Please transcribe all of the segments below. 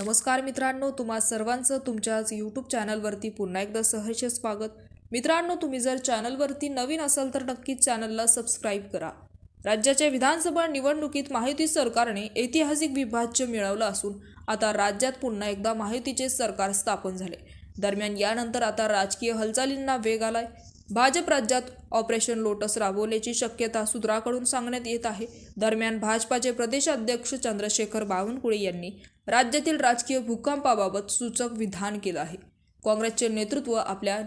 नमस्कार मित्रांनो तुम्हा सर्वांचं तुमच्याच यूट्यूब चॅनलवरती पुन्हा एकदा सहर्ष स्वागत. मित्रांनो तुम्ही जर चॅनलवरती नवीन असाल तर नक्कीच चॅनलला सबस्क्राईब करा. राज्याच्या विधानसभा निवडणुकीत माहिती सरकारने ऐतिहासिक विभाज्य मिळवलं असून आता राज्यात पुन्हा एकदा माहितीचे सरकार स्थापन झाले. दरम्यान यानंतर आता राजकीय हालचालींना वेग आलाय. भाजप राज्यात ऑपरेशन लोटस राबवल्याची शक्यता सूत्राकडून सांगण्यात येत आहे. दरम्यान भाजपाचे प्रदेशाध्यक्ष चंद्रशेखर बावनकुळे यांनी राज्यातील राजकीय भूकंपाबाबत सूचक विधान केलं आहे. काँग्रेसचे नेतृत्व आपल्या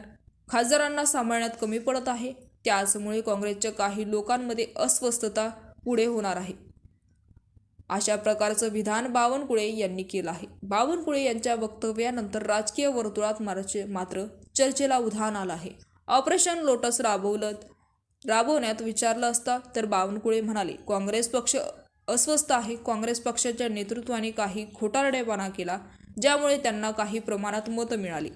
खासदारांना सांभाळण्यात कमी पडत आहे. त्याचमुळे काँग्रेसच्या काही लोकांमध्ये अस्वस्थता पुढे होणार आहे. अशा प्रकारचं विधान बावनकुळे यांनी केलं आहे. बावनकुळे यांच्या वक्तव्यानंतर राजकीय वर्तुळात मार्च- मात्र चर्चेला उधाण आलं आहे. ऑपरेशन लोटस राबवलं राबवण्यात विचारलं असता तर बावनकुळे म्हणाले काँग्रेस पक्ष अस्वस्थ आहे. काँग्रेस पक्षाच्या नेतृत्वाने काही खोटारडेपणा केला ज्यामुळे त्यांना काही प्रमाणात मतं मिळाली.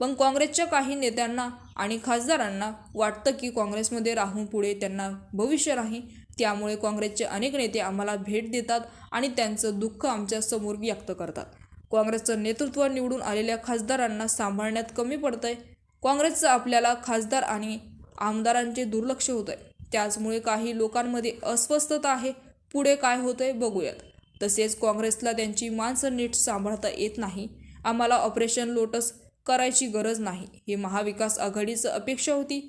पण काँग्रेसच्या काही नेत्यांना आणि खासदारांना वाटतं की काँग्रेसमध्ये राहून पुढे त्यांना भविष्य नाही त्यामुळे काँग्रेसचे अनेक नेते आम्हाला भेट देतात आणि त्यांचं दुःख आमच्यासमोर व्यक्त करतात. काँग्रेसचं नेतृत्व निवडून आलेल्या खासदारांना सांभाळण्यात कमी पडतंय. काँग्रेसचं आपल्याला खासदार आणि आमदारांचे दुर्लक्ष होत आहे त्याचमुळे काही लोकांमध्ये अस्वस्थता आहे. पुढे काय होतंय बघूयात. तसेच काँग्रेसला त्यांची माणसं नीट सांभाळता येत नाही. आम्हाला ऑपरेशन लोटस करायची गरज नाही. ही महाविकास आघाडीचं अपेक्षा होती.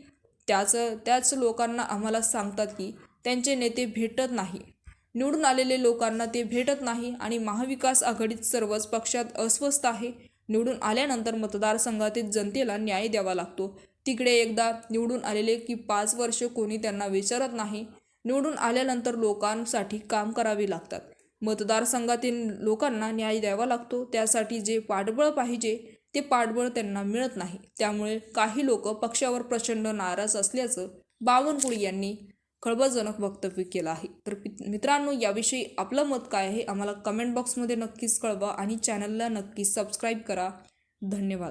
त्याच त्याच लोकांना आम्हाला सांगतात की त्यांचे नेते भेटत नाही. निवडून आलेले लोकांना ते भेटत नाही आणि महाविकास आघाडीत सर्वच पक्षात अस्वस्थ आहे. निवडून आल्यानंतर मतदारसंघातील जनतेला न्याय द्यावा लागतो. तिकडे एकदा निवडून आलेले की पाच वर्ष कोणी त्यांना विचारत नाही. निवडून आल्यानंतर लोकांसाठी काम करावे लागतात. मतदारसंघातील लोकांना न्याय द्यावा लागतो. त्यासाठी जे पाठबळ पाहिजे ते पाठबळ त्यांना मिळत नाही. त्यामुळे काही लोक पक्षावर प्रचंड नाराज असल्याचं बावनकुळे यांनी खळबळजनक वक्तव्य केलं आहे. तर मित्रांनो याविषयी आपलं मत काय आहे? आम्हाला कमेंट बॉक्समध्ये नक्कीच कळवा आणि चॅनलला नक्कीच सबस्क्राईब करा. धन्यवाद.